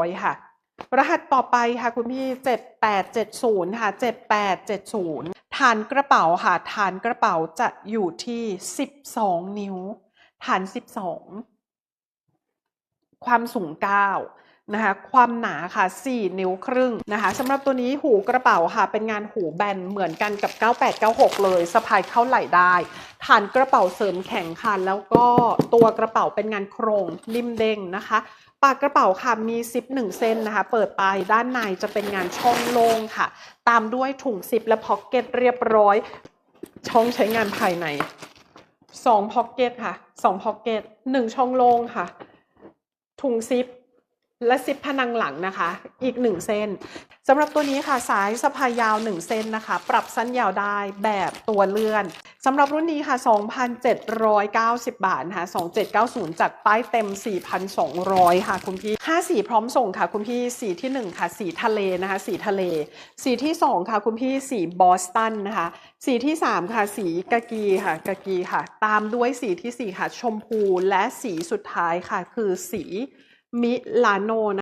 ร้อยค่ะ รหัสต่อไปค่ะคุณพี่ 7870 ค่ะ 7870 ฐานกระเป๋าค่ะ ฐานกระเป๋าจะอยู่ที่ 12 นิ้ว ฐาน 12 ความสูง 9 นะคะความหนาค่ะ 4 นิ้วครึ่งนะคะสำหรับตัวนี้หูกระเป๋าค่ะ เป็นงานหูแบนเหมือนกันกับ 9896 เลยสะพายเข้าไหล่ได้ฐานกระเป๋าเสริมแข็งค่ะ แล้วก็ตัวกระเป๋าเป็นงานโครงริมเด้งนะคะ ปากกระเป๋าค่ะมีซิปหนึ่งเส้นนะคะ เปิดไปด้านในจะเป็นงานช่องโล่งค่ะ ตามด้วยถุงซิปและพ็อกเก็ตเรียบร้อย ช่องใช้งานภายในสองพ็อกเก็ตค่ะสองพ็อกเก็ตหนึ่งช่องโล่งค่ะ ถุงซิป และซิปพนังหลังนะคะ อีก 1 เส้นสำหรับตัวนี้ค่ะสายสะพายยาว 1 เส้นนะคะ ปรับสั้นยาวได้แบบตัวเลื่อนสำหรับรุ่นนี้ค่ะ 2,790 บาทนะคะ2790 จัดป้ายเต็ม 4,200 ค่ะคุณพี่ 5 สีพร้อมส่งค่ะคุณพี่ สีที่ 1 ค่ะ สีทะเลนะคะ สีทะเล สีที่ 2 ค่ะคุณพี่ สีบอสตันนะคะ สีที่ 3 ค่ะ สีกากีค่ะกากีค่ะ ตามด้วยสีทีสี่ 4 ค่ะ ชมพูและสีสุดท้ายค่ะ คือสี มิลานโน